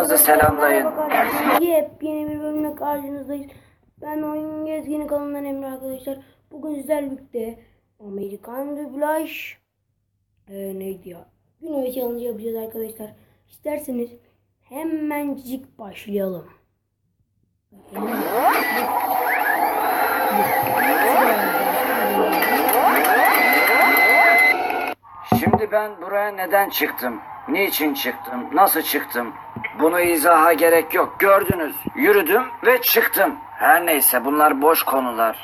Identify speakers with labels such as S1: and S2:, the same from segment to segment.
S1: Babanızı selamlayın.
S2: Yepyeni bir bölümle karşınızdayız. Ben Oyun Gezgini kanalından Emre arkadaşlar. Bugün sizlerle birlikte Amerikan dublaj ee, neydi ya? Güney challenge yapacağız arkadaşlar. İsterseniz hemencik başlayalım.
S1: Şimdi ben buraya neden çıktım? Niçin çıktım? Nasıl çıktım? Bunu izaha gerek yok. Gördünüz. Yürüdüm ve çıktım. Her neyse bunlar boş konular.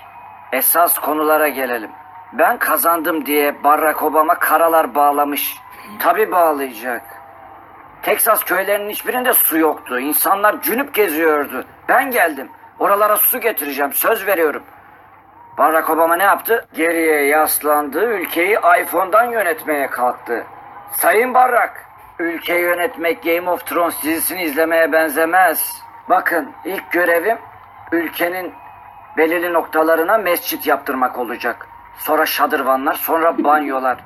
S1: Esas konulara gelelim. Ben kazandım diye Barack Obama karalar bağlamış. Tabi bağlayacak. Teksas köylerinin hiçbirinde su yoktu. İnsanlar cünüp geziyordu. Ben geldim. Oralara su getireceğim. Söz veriyorum. Barack Obama ne yaptı? Geriye yaslandı, ülkeyi iPhone'dan yönetmeye kalktı. Sayın Barack, ülke yönetmek Game of Thrones dizisini izlemeye benzemez. Bakın, ilk görevim ülkenin belirli noktalarına mescit yaptırmak olacak. Sonra şadırvanlar, sonra banyolar.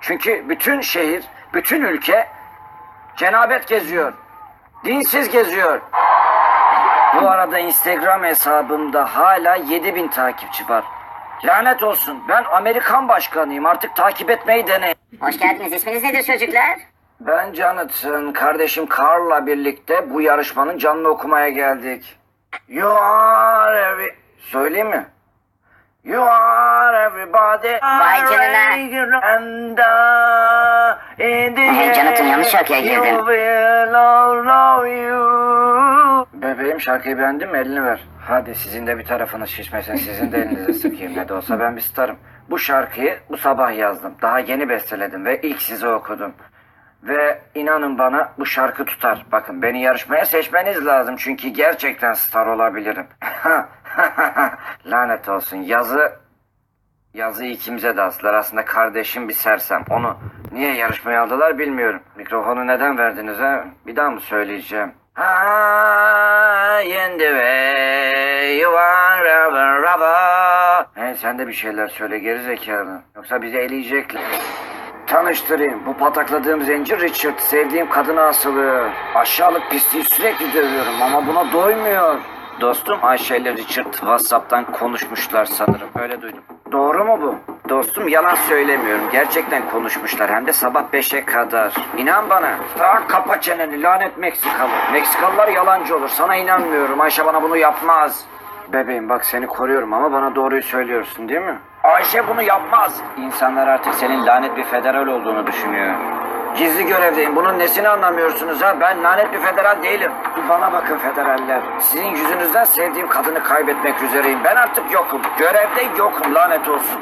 S1: Çünkü bütün şehir, bütün ülke cenabet geziyor. Dinsiz geziyor. Bu arada Instagram hesabımda hala 7000 takipçi var. Lanet olsun ben Amerikan başkanıyım artık takip etmeyi deneyin.
S3: Hoş geldiniz. İsminiz nedir çocuklar?
S1: Ben Jonathan, kardeşim Carl'la birlikte bu yarışmanın canlı okumaya geldik. You are every... Söyleyeyim mi? You are everybody.
S3: Vay canına.
S1: And uh, in the
S3: Hey, Jonathan, yanlış şarkıya girdin.
S1: You will all know you. Bebeğim şarkıyı beğendin mi? Elini ver. Hadi sizin de bir tarafınız şişmesin. Sizin de elinize sıkayım. Ne de olsa ben bir starım. Bu şarkıyı bu sabah yazdım. Daha yeni besteledim ve ilk size okudum. Ve inanın bana bu şarkı tutar. Bakın beni yarışmaya seçmeniz lazım. Çünkü gerçekten star olabilirim. Lanet olsun. Yazı Yazı ikimize de astılar. Aslında kardeşim bir sersem. Onu niye yarışmaya aldılar bilmiyorum. Mikrofonu neden verdiniz ha? Bir daha mı söyleyeceğim? İn the way you are rubber rubber. He, sen de bir şeyler söyle geri zekalı. Yoksa bizi eleyecekler. Tanıştırayım. Bu patakladığım zenci Richard. Sevdiğim kadına asılıyor. Aşağılık pisliği sürekli dövüyorum ama buna doymuyor. Dostum Ayşe ile Richard Whatsapp'tan konuşmuşlar sanırım. Öyle duydum. Doğru mu bu? Dostum yalan söylemiyorum. Gerçekten konuşmuşlar. Hem de sabah 5'e kadar. İnan bana. Aa, kapa çeneni lanet Meksikalı. Meksikalılar yalancı olur. Sana inanmıyorum. Ayşe bana bunu yapmaz. Bebeğim bak seni koruyorum ama bana doğruyu söylüyorsun değil mi? Ayşe bunu yapmaz. İnsanlar artık senin lanet bir federal olduğunu düşünüyor. Gizli görevdeyim. Bunun nesini anlamıyorsunuz ha? Ben lanet bir federal değilim. Bana bakın federaller. Sizin yüzünüzden sevdiğim kadını kaybetmek üzereyim. Ben artık yokum. Görevde yokum lanet olsun.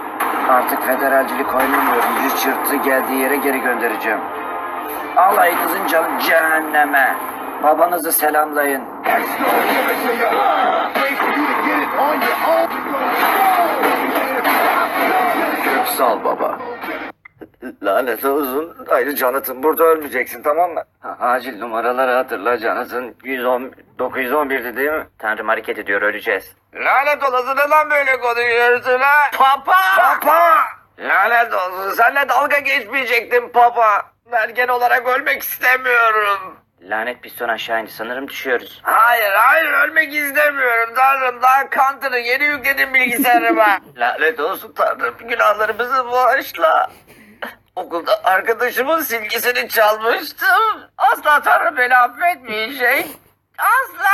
S1: Artık federalcilik oynamıyorum. Richard'ı geldiği yere geri göndereceğim. Alayınızın canı cehenneme. Babanızı selamlayın. Köksal baba. Lanet olsun. Hayır Jonathan burada ölmeyeceksin tamam mı? Ha, acil numaraları hatırla Jonathan. 110, 911'di değil mi? Tanrım hareket ediyor öleceğiz. Lanet olası neden böyle konuşuyorsun ha? Papa! Papa! Lanet olsun senle dalga geçmeyecektim papa. Ergen olarak ölmek istemiyorum. Lanet piston aşağı indi sanırım düşüyoruz. Hayır hayır ölmek istemiyorum tanrım daha Counter'ı yeni yükledim bilgisayarıma. Lanet olsun tanrım günahlarımızı bağışla. Okulda arkadaşımın silgisini çalmıştım. Asla tanrım beni affetmeyecek. Asla.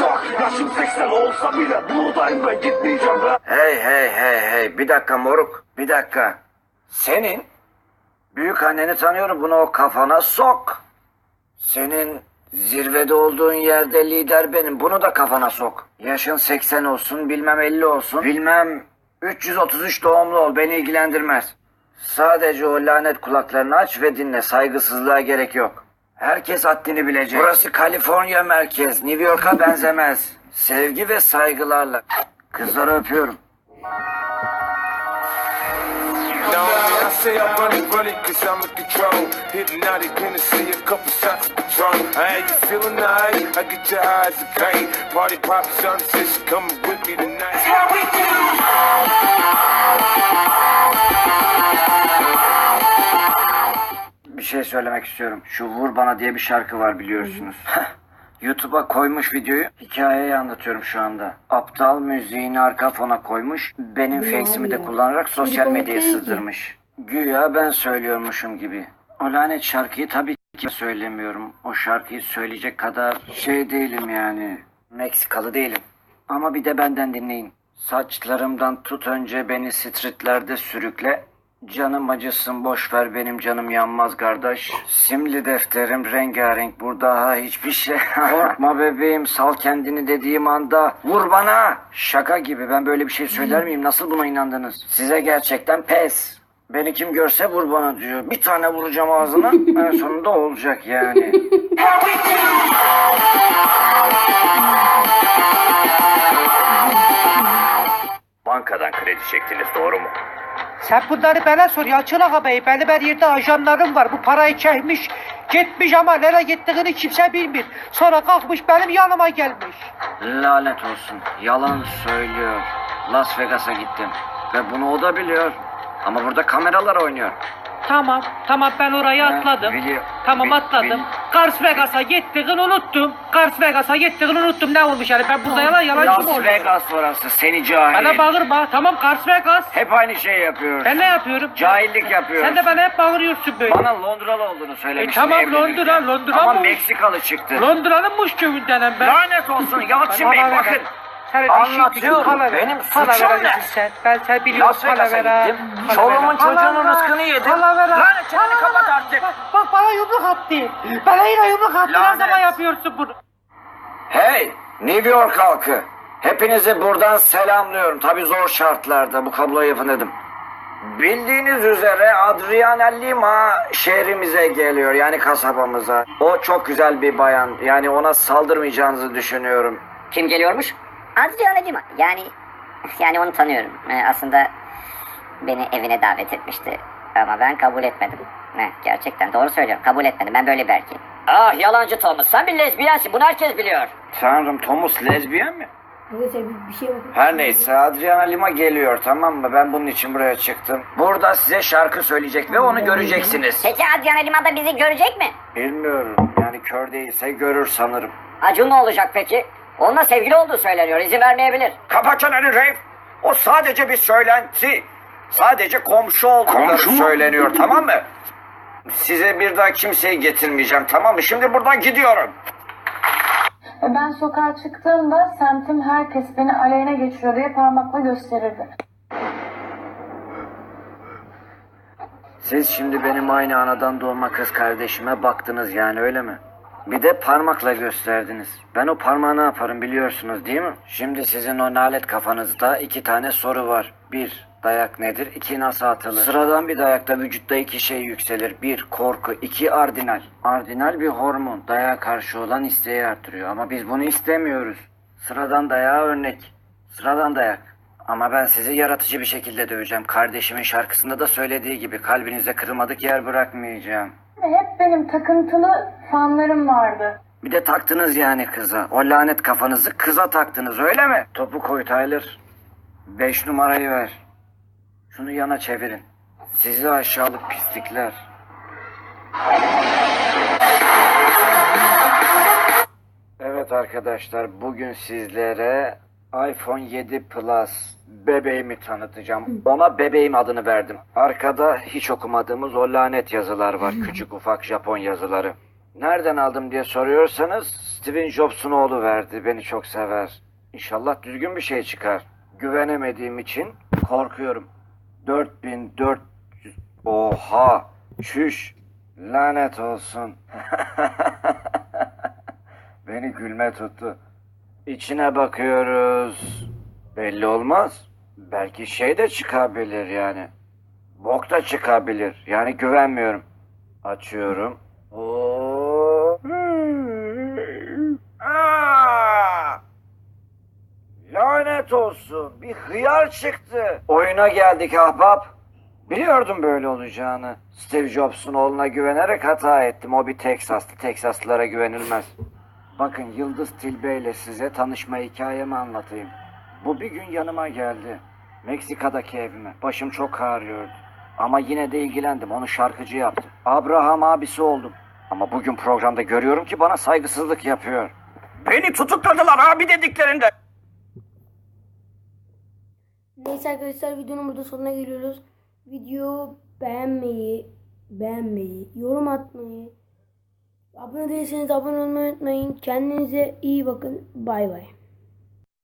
S4: Şok Yaşım 80 olsa bile buradayım ve gitmeyeceğim be
S1: Hey hey hey hey bir dakika moruk bir dakika. Senin büyük anneni tanıyorum bunu o kafana sok. Senin zirvede olduğun yerde lider benim bunu da kafana sok. Yaşın 80 olsun bilmem 50 olsun bilmem 333 doğumlu ol beni ilgilendirmez. Sadece o lanet kulaklarını aç ve dinle saygısızlığa gerek yok. Herkes haddini bilecek. Burası Kaliforniya merkez. New York'a benzemez. Sevgi ve saygılarla. Kızları öpüyorum.
S5: Don't I say I run it, run it, cause I'm in control. Hypnotic, gonna see a couple shots of Patron. I had you feeling nice, I get your eyes okay. Party poppin', shawty says she coming with me tonight.
S1: Bir şey söylemek istiyorum. Şu Vur Bana diye bir şarkı var biliyorsunuz. YouTube'a koymuş videoyu. Hikayeyi anlatıyorum şu anda. Aptal müziğini arka fona koymuş. Benim
S2: Ne
S1: face'imi de
S2: oluyor?
S1: kullanarak sosyal medyaya
S2: ki.
S1: sızdırmış. Güya ben söylüyormuşum gibi. O lanet şarkıyı tabii ki söylemiyorum. O şarkıyı söyleyecek kadar şey değilim yani. Meksikalı değilim. Ama bir de benden dinleyin. Saçlarımdan tut önce beni streetlerde sürükle. Canım acısın boş ver benim canım yanmaz kardeş. Simli defterim rengarenk burada ha hiçbir şey. Korkma bebeğim sal kendini dediğim anda vur bana. Şaka gibi ben böyle bir şey söyler miyim? Nasıl buna inandınız? Size gerçekten pes. Beni kim görse vur bana diyor. Bir tane vuracağım ağzına en sonunda olacak yani.
S4: Bankadan kredi çektiniz doğru mu?
S6: Sen bunları bana sor Yalçın Ağa Bey. Benim her yerde ajanlarım var. Bu parayı çekmiş, gitmiş ama nereye gittiğini kimse bilmiyor. Sonra kalkmış benim yanıma gelmiş.
S1: Lanet olsun. Yalan söylüyor. Las Vegas'a gittim. Ve bunu o da biliyor. Ama burada kameralar oynuyor.
S6: Tamam, tamam ben orayı
S1: Ha,
S6: atladım. Tamam atladım.
S1: bil-
S6: Kars Vegas'a gittiğini unuttum. Kars Vegas'a gittiğini unuttum. Ne olmuş yani? Ben burada yalan yalancı mı
S1: Las
S6: oldum?
S1: Vegas orası seni cahil.
S6: Bana bağırma. Tamam Kars Vegas.
S1: Hep aynı şeyi yapıyorsun.
S6: Ben ne yapıyorum?
S1: Cahillik yapıyorsun.
S6: Sen de bana hep bağırıyorsun böyle.
S1: Bana Londralı olduğunu söylemiştin.
S6: E, tamam,
S1: evlenirken.
S6: Londra, Londra
S1: Ama
S6: mı?
S1: Meksikalı çıktı.
S6: Londra'nın muş köyündenim ben.
S1: Lanet olsun Yalçın Bey
S6: Bana
S1: bakın. Anlatıyorum. Benim suçum ne? Las Vegas'a gittim. Çoluğumun çocuğunun rızkını yedim. Lanet çeneni kapat artık.
S6: Bak, bana yumruk attı. Bana yine yumruk attı. Ne zaman yapıyorsun bunu?
S1: Hey New York halkı. Hepinizi buradan selamlıyorum. Tabi zor şartlarda bu kabloyu yapın dedim. Bildiğiniz üzere Adriana Lima şehrimize geliyor yani kasabamıza. O çok güzel bir bayan yani ona saldırmayacağınızı düşünüyorum.
S3: Kim geliyormuş? Adriana Lima. Yani yani onu tanıyorum. Ee, aslında beni evine davet etmişti. Ama ben kabul etmedim. Ne, gerçekten doğru söylüyorum. Kabul etmedim. Ben böyle erkeğim. Ah yalancı Thomas. Sen bir lezbiyensin. Bunu herkes biliyor.
S1: Tanrım Thomas lezbiyen mi?
S2: Bir şey.
S1: Her neyse Adriana Lima geliyor tamam mı? Ben bunun için buraya çıktım. Burada size şarkı söyleyecek ve onu göreceksiniz.
S3: Peki Adriana Lima da bizi görecek mi?
S1: Bilmiyorum yani kör değilse görür sanırım.
S3: Acun ne olacak peki? Onunla sevgili olduğu söyleniyor. İzin vermeyebilir.
S1: Kapat çeneni Reif. O sadece bir söylenti. Sadece komşu oldukları
S4: Komşu mu?
S1: söyleniyor tamam mı? Size bir daha kimseyi getirmeyeceğim tamam mı? Şimdi buradan gidiyorum.
S7: Ben sokağa çıktığımda semtin herkes beni aleyhine geçiyor diye parmakla gösterirdi.
S1: Siz şimdi benim aynı anadan doğma kız kardeşime baktınız yani öyle mi? Bir de parmakla gösterdiniz. Ben o parmağı ne yaparım biliyorsunuz değil mi? Şimdi sizin o nalet kafanızda iki tane soru var. Bir, dayak nedir? İki, nasıl atılır? Sıradan bir dayakta vücutta iki şey yükselir. Bir, korku. iki ardinal. Ardinal bir hormon. Dayağa karşı olan isteği artırıyor. Ama biz bunu istemiyoruz. Sıradan dayağa örnek. Sıradan dayak. Ama ben sizi yaratıcı bir şekilde döveceğim. Kardeşimin şarkısında da söylediği gibi kalbinize kırılmadık yer bırakmayacağım.
S7: Hep benim takıntılı fanlarım vardı.
S1: Bir de taktınız yani kıza. O lanet kafanızı kıza taktınız öyle mi? Topu koy Tyler. Beş numarayı ver. Şunu yana çevirin. Sizi aşağılık pislikler. Evet arkadaşlar bugün sizlere iPhone 7 Plus bebeğimi tanıtacağım. Ona bebeğim adını verdim. Arkada hiç okumadığımız o lanet yazılar var. Küçük ufak Japon yazıları. Nereden aldım diye soruyorsanız Steven Jobs'un oğlu verdi. Beni çok sever. İnşallah düzgün bir şey çıkar. Güvenemediğim için korkuyorum. 4400 Oha! Çüş! Lanet olsun. Beni gülme tuttu. İçine bakıyoruz. Belli olmaz. Belki şey de çıkabilir yani. Bok da çıkabilir. Yani güvenmiyorum. Açıyorum. Oo. Aa! Lanet olsun. Bir hıyar çıktı. Oyuna geldik ahbap. Biliyordum böyle olacağını. Steve Jobs'un oğluna güvenerek hata ettim. O bir Teksaslı. Teksaslılara güvenilmez. Bakın Yıldız Tilbe ile size tanışma hikayemi anlatayım. Bu bir gün yanıma geldi. Meksika'daki evime. Başım çok ağrıyordu. Ama yine de ilgilendim. Onu şarkıcı yaptım. Abraham abisi oldum. Ama bugün programda görüyorum ki bana saygısızlık yapıyor. Beni tutukladılar abi dediklerinde.
S2: Neyse arkadaşlar videonun burada sonuna geliyoruz. Video beğenmeyi, beğenmeyi, yorum atmayı, abone değilseniz abone olmayı unutmayın. Kendinize iyi bakın. Bay bay.